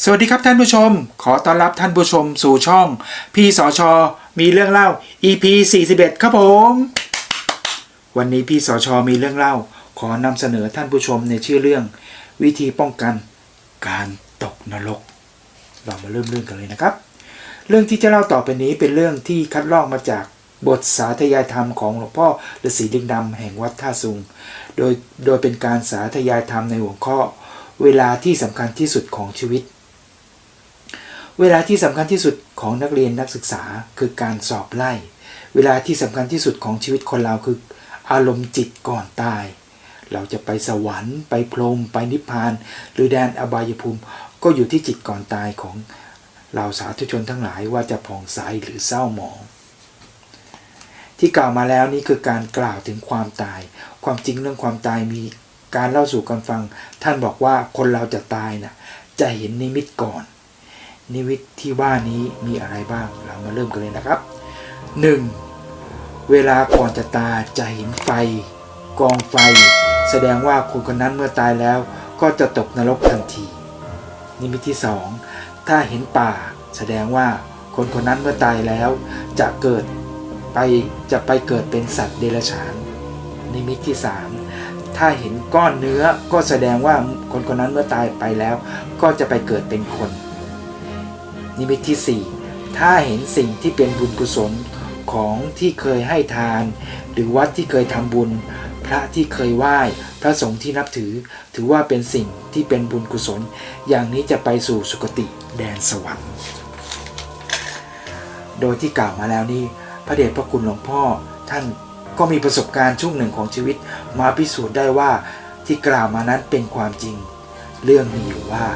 สวัสดีครับท่านผู้ชม ขอต้อนรับท่านผู้ชมสู่ช่อง พี่สอชอมีเรื่องเล่า EP 41 ครับผม วันนี้พี่สอชอมีเรื่องเล่า ขอนำเสนอท่านผู้ชมในชื่อเรื่อง วิธีป้องกันการตกนรก เรามาเริ่มเรื่องกันเลยนะครับ เรื่องที่จะเล่าต่อไปนี้เป็นเรื่องที่คัดลอกมาจากบทสาธยายธรรมของหลวงพ่อฤาษีดึงดำแห่งวัดท่าซุง โดยโดยเป็นการสาธยายธรรมในหัวข้อ เวลาที่สำคัญที่สุดของชีวิต เวลาที่สำคัญที่สุดของนักเรียนนักศึกษาคือการสอบไล่ เวลาที่สำคัญที่สุดของชีวิตคนเราคือ อารมณ์จิตก่อนตาย เราจะไปสวรรค์ไปพรหมไปนิพพาน หรือแดนอบายภูมิ ก็อยู่ที่จิตก่อนตายของเราสาธุชนทั้งหลายว่าจะผ่องใสหรือเศร้าหมอง ที่กล่าวมาแล้วนี่คือการกล่าวถึงความตาย ความจริงเรื่องความตายมีการเล่าสู่กันฟัง ท่านบอกว่าคนเราจะตายนะ่ะจะเห็นนิมิตก่อน นิมิตที่ว่านี้มีอะไรบ้าง เรามาเริ่มกันเลยนะครับ 1. เวลาก่อนจะตายจะเห็นไฟ กองไฟ แสดงว่าคนคนนั้นเมื่อตายแล้ว ก็จะตกนรกทันที นิมิตที่ 2 ถ้าเห็นป่า แสดงว่าคนคนนั้นเมื่อตายแล้ว จะเกิดไปจะไปเกิดเป็นสัตว์เดรัจฉาน นิมิตที่ 3 ถ้าเห็นก้อนเนื้อก็แสดงว่าคนคนนั้นเมื่อตายไปแล้ว ก็จะไปเกิดเป็นคน นิมิตที่ 4 ถ้าเห็นสิ่งที่เป็นบุญกุศลของที่เคยให้ทาน หรือวัดที่เคยทำบุญ พระที่เคยไหว้ พระสงฆ์ที่นับถือ ถือว่าเป็นสิ่งที่เป็นบุญกุศล อย่างนี้จะไปสู่สุคติแดนสวรรค์ โดยที่กล่าวมาแล้วนี่พระเดชพระคุณหลวงพ่อท่านก็มีประสบการณ์ช่วงหนึ่งของชีวิต มาพิสูจน์ได้ว่าที่กล่าวมานั้นเป็นความจริง เรื่องมีอยู่ว่า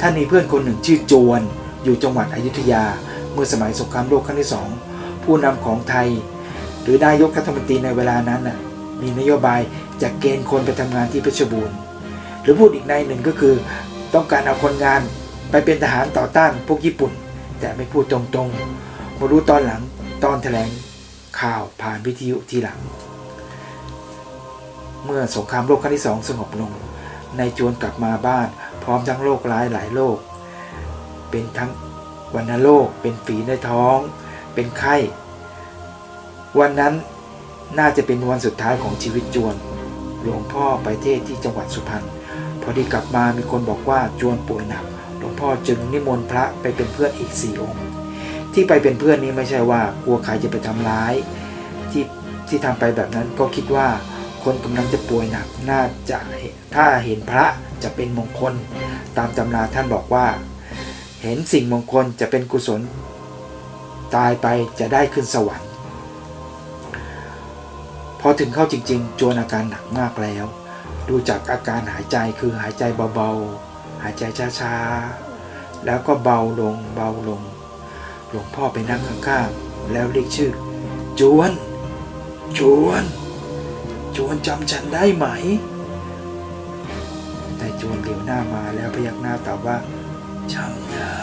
ท่านมีเพื่อนคนหนึ่งชื่อโจวน อยู่จังหวัดอยุธยา เมื่อสมัยสงครามโลกครั้งที่สองผู้นำของไทย หรือนายกรัฐมนตรีในเวลานั้นน่ะมีนโยบายจะเกณฑ์คนไปทำงานที่เพชรบูรณ์หรือพูดอีกในหนึ่งก็คือ ต้องการเอาคนงานไปเป็นทหารต่อต้านพวกญี่ปุ่น แต่ไม่พูดตรงๆมารู้ตอนหลังตอนแถลงข่าวผ่านวิทยุทีหลัง เมื่อสงครามโลกครั้งที่สองสงบลงนายจวนกลับมาบ้านพร้อมทั้งโรคร้ายหลายโรค เป็นทั้งวัณโรคเป็นฝีในท้อง เป็นไข้ วันนั้นน่าจะเป็นวันสุดท้ายของชีวิตจวน หลวงพ่อไปเทศที่จังหวัดสุพรรณพอดีกลับมามีคนบอกว่าจวนป่วยหนัก หลวงพ่อจึงนิมนต์พระไปเป็นเพื่อนอีกสี่องค์ ที่ไปเป็นเพื่อนนี้ไม่ใช่ว่ากลัวใครจะไปทำร้าย ที่ที่ทำไปแบบนั้นก็คิดว่าคนกำลังจะป่วยหนักน่าจะถ้าเห็นพระจะเป็นมงคล ตามตำราท่านบอกว่า เห็นสิ่งมงคลจะเป็นกุศล ตายไปจะได้ขึ้นสวรรค์ พอถึงเข้าจริง ๆ จวนอาการหนักมากแล้ว ดูจากอาการหายใจคือหายใจเบาๆ หายใจช้าๆ แล้วก็เบาลงเบาลง หลวงพ่อไปนั่งข้างๆ แล้วเรียกชื่อ จวน จวน จวนจำฉันได้ไหม แต่จวนเหลียวหน้ามาแล้วพยักหน้าตอบว่า จำได้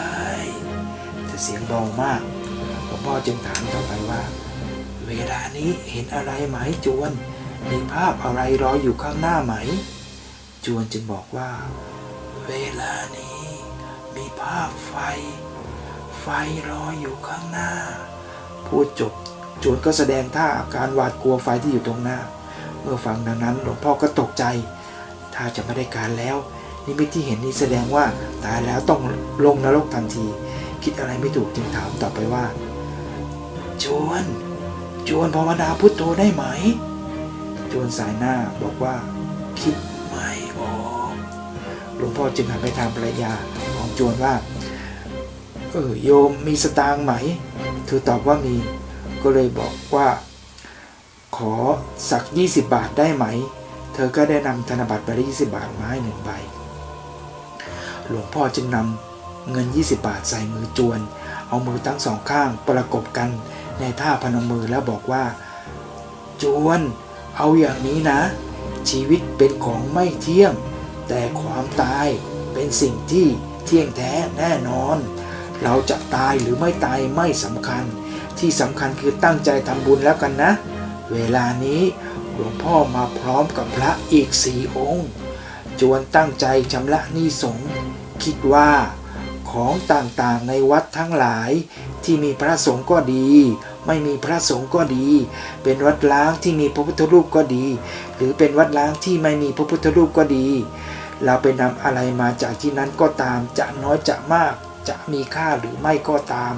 แต่เสียงเบามากหลวงพ่อจึงถามต่อไปว่า เวลานี้เห็นอะไรไหมจวนมีภาพอะไรรออยู่ข้างหน้าไหม จวนจึงบอกว่า เวลานี้มีภาพไฟ ไฟรออยู่ข้างหน้า พูดจบจวนก็แสดงท่าอาการหวาดกลัวไฟที่อยู่ตรงหน้า เมื่อฟังดังนั้นหลวงพ่อก็ตกใจ ถ้าจะไม่ได้การแล้ว นิมิตที่เห็นนี้แสดงว่าตายแล้วต้องลงนรกทันที คิดอะไรไม่ถูกจึงถามต่อไปว่า จวน จวนภาวนาพุทโธได้ไหม จวนสายหน้าบอกว่า คิดไม่ออกหลวงพ่อจึงหันไปทางภรรยาของจวนว่า เออโยมมีสตางค์ไหม เธอตอบว่ามีก็เลยบอกว่า ขอสัก 20 บาทได้ไหม เธอก็ได้นำธนบัตรใบละ20 บาทมาให้หนึ่งใบ หลวงพ่อจึงนำเงิน 20 บาทใส่มือจวน เอามือทั้งสองข้างประกบกันในท่าพนมมือแล้วบอกว่า จวน เอาอย่างนี้นะ ชีวิตเป็นของไม่เที่ยง แต่ความตายเป็นสิ่งที่เที่ยงแท้แน่นอน เราจะตายหรือไม่ตายไม่สำคัญ ที่สำคัญคือตั้งใจทำบุญแล้วกันนะ เวลานี้หลวงพ่อมาพร้อมกับพระอีกสี่องค์ จวนตั้งใจชำระหนี้สงฆ์ คิดว่าของต่างๆในวัดทั้งหลายที่มีพระสงฆ์ก็ดี ไม่มีพระสงฆ์ก็ดี เป็นวัดล้างที่มีพระพุทธรูปก็ดี หรือเป็นวัดล้างที่ไม่มีพระพุทธรูปก็ดี เราไปนำอะไรมาจากที่นั้นก็ตามจะน้อยจะมากจะมีค่าหรือไม่ก็ตาม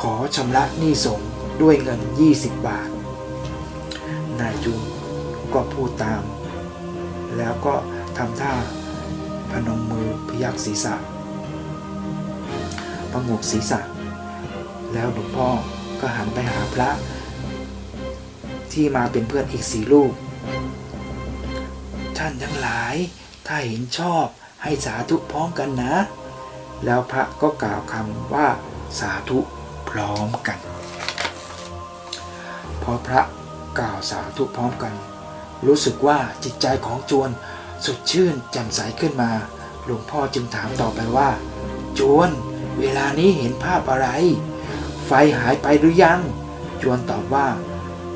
ขอชำระหนี้สงฆ์ด้วยเงิน 20 บาท นายจุนก็พูดตาม แล้วก็ทำท่า พนมมือพยักศีรษะประงกศีรษะ แล้วหลวงพ่อก็หันไปหาพระ ที่มาเป็นเพื่อนอีกสี่รูปท่านทั้งหลายถ้าเห็นชอบให้สาธุพร้อมกันนะ แล้วพระก็กล่าวคำว่าสาธุพร้อมกัน พอพระกล่าวสาธุพร้อมกัน รู้สึกว่าจิตใจของจวน สดชื่นแจ่มใสขึ้นมา หลวงพ่อจึงถามต่อไปว่า จวน เวลานี้เห็นภาพอะไร ไฟหายไปหรือยัง จวนตอบว่า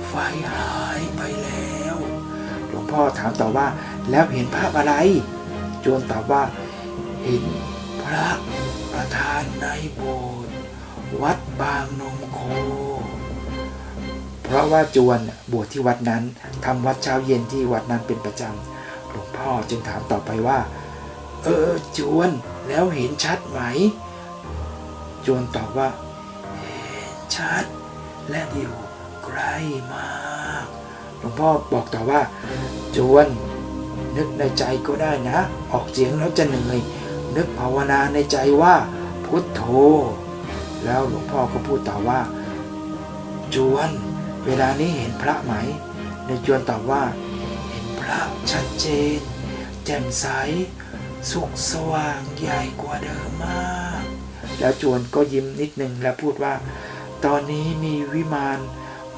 ไฟหายไปแล้ว หลวงพ่อถามต่อว่า แล้วเห็นภาพอะไร จวนตอบว่า เห็นพระประธานในโบสถ์วัดบางนมโค เพราะว่าจวนบวชที่วัดนั้นทำวัดเช้าเย็นที่วัดนั้นเป็นประจำ หลวงพ่อจึงถามต่อไปว่า เออจวนแล้วเห็นชัดไหม จวนตอบว่า เห็นชัด และอยู่ใกล้มากหลวงพ่อบอกต่อว่า จวนนึกในใจก็ได้นะ ออกเสียงแล้วจะเหนื่อยนึกภาวนาในใจว่า พุทโธ แล้วหลวงพ่อก็พูดต่อว่า จวน เวลานี้เห็นพระไหม ในจวนตอบว่า ระชัดเจน แจ่มใส สุขสว่างใหญ่กว่าเดิมมาก แล้วจวนก็ยิ้มนิดหนึ่งแล้วพูดว่า ตอนนี้มีวิมาน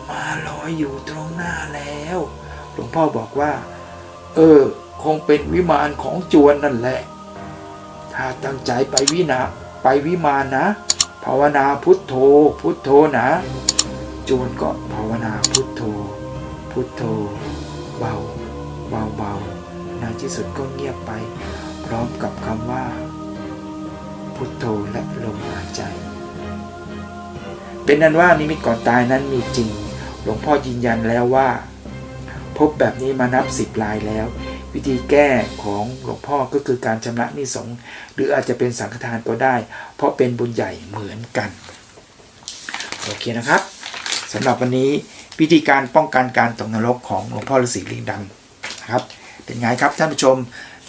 มาลอยอยู่ตรงหน้าแล้ว หลวงพ่อบอกว่า เออ คงเป็นวิมานของจวนนั่นแหละ ถ้าตั้งใจไปวินาไปวิมานนะ ภาวนาพุทโธ พุทโธนะ จวนก็ภาวนาพุทโธ พุทโธ เบา เบาเบาในที่สุดก็เงียบไป พร้อมกับคำว่า พุทโธและลมหายใจ เป็นนั้นว่านิมิตก่อนตายนั้นมีจริง หลวงพ่อยืนยันแล้วว่า พบแบบนี้มานับสิบลายแล้ว วิธีแก้ของหลวงพ่อก็คือการชำระนี้สงหรืออาจจะเป็นสังฆทานก็ได้ เพราะเป็นบุญใหญ่เหมือนกันโอเคนะครับสำหรับวันนี้วิธีการป้องกันการตกนรกของหลวงพ่อฤาษีลิงดำ นะครับ เป็นไงครับท่านผู้ชม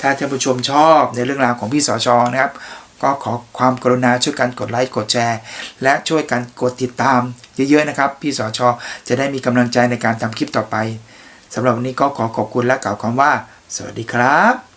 ถ้าท่านผู้ชมชอบในเรื่องราวของพี่สอชอนะครับ ก็ขอความกรุณาช่วยกันกดไลค์กดแชร์ และช่วยกันกดติดตามเยอะๆนะครับ พี่สอชอจะได้มีกำลังใจในการทำคลิปต่อไปสำหรับวันนี้ก็ขอขอบคุณและกล่าวคำว่า สวัสดีครับ